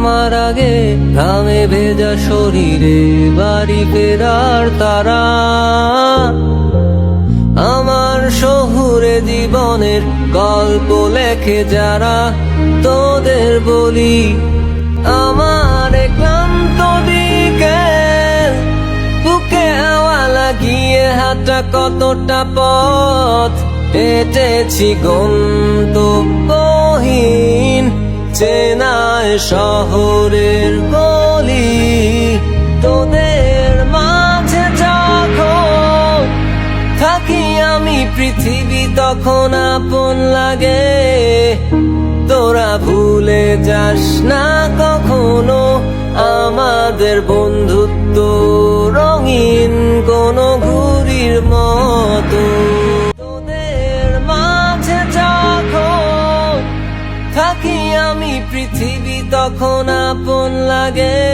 সন্ধ্যার আগে ঘামে ভেজা শরীরে বাড়ি ফেরার তারা। আমার শহুরে জীবনের গল্প লেখে যারা, তোদের বলি আমার ক্লান্ত দিকে বুকে হাওয়া লাগিয়ে হাতটা কতটা পথ হেঁটেছি গন্তব্যহীন চেনায় শহরের গলি, তোদের মাঝে যখন থাকি আমি, পৃথিবী তখন আপন লাগে। তোরা ভুলে যাস না কখনো আমাদের বন্ধুত্ব, রঙিন কোন ঘুরির মতো। থাকি আমি পৃথিবী তখন আপন লাগে।